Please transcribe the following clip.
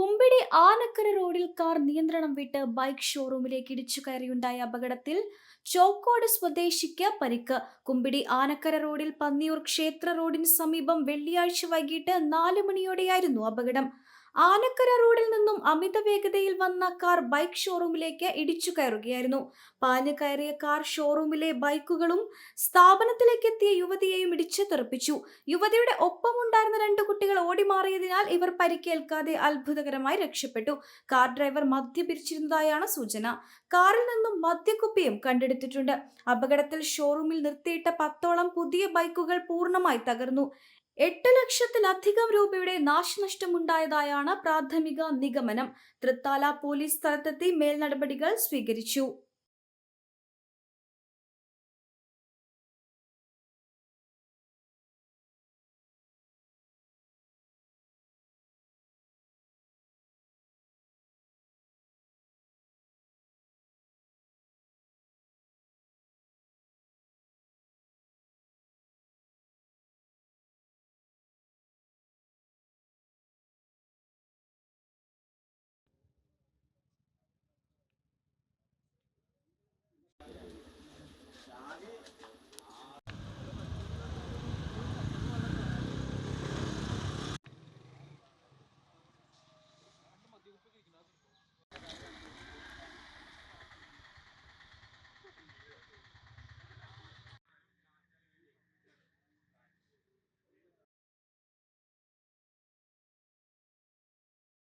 കുമ്പിടി ആനക്കര റോഡിൽ കാർ നിയന്ത്രണം വിട്ട് ബൈക്ക് ഷോറൂമിലേക്ക് ഇടിച്ചു കയറിയുണ്ടായ അപകടത്തിൽ ചോക്കോട് സ്വദേശിക്ക് പരിക്ക്. കുമ്പിടി ആനക്കര റോഡിൽ പന്നിയൂർ ക്ഷേത്ര റോഡിന് സമീപം വെള്ളിയാഴ്ച വൈകിട്ട് നാല് മണിയോടെയായിരുന്നു അപകടം. ആനക്കര റോഡിൽ നിന്നും അമിത വേഗതയിൽ വന്ന കാർ ബൈക്ക് ഷോറൂമിലേക്ക് ഇടിച്ചു കയറുകയായിരുന്നു. പാഞ്ഞു കയറിയ കാർ ഷോറൂമിലെ ബൈക്കുകളും സ്ഥാപനത്തിലേക്ക് എത്തിയ യുവതിയെയും ഇടിച്ച് തെറിപ്പിച്ചു. യുവതിയുടെ ഒപ്പമുണ്ടായിരുന്ന രണ്ട് കുട്ടികൾ ഓടിമാറിയതിനാൽ ഇവർ പരിക്കേൽക്കാതെ അത്ഭുതകരമായി രക്ഷപ്പെട്ടു. കാർ ഡ്രൈവർ മദ്യപിരിച്ചിരുന്നതായാണ് സൂചന. കാറിൽ നിന്നും മദ്യക്കുപ്പിയും കണ്ടെടുത്തിട്ടുണ്ട്. അപകടത്തിൽ ഷോറൂമിൽ നിർത്തിയിട്ട പത്തോളം പുതിയ ബൈക്കുകൾ പൂർണമായി തകർന്നു. എട്ട് ലക്ഷത്തിലധികം രൂപയുടെ നാശനഷ്ടമുണ്ടായതായാണ് പ്രാഥമിക നിഗമനം. തൃത്താല പോലീസ് സ്ഥലത്തെത്തി മേൽനടപടികൾ സ്വീകരിച്ചു.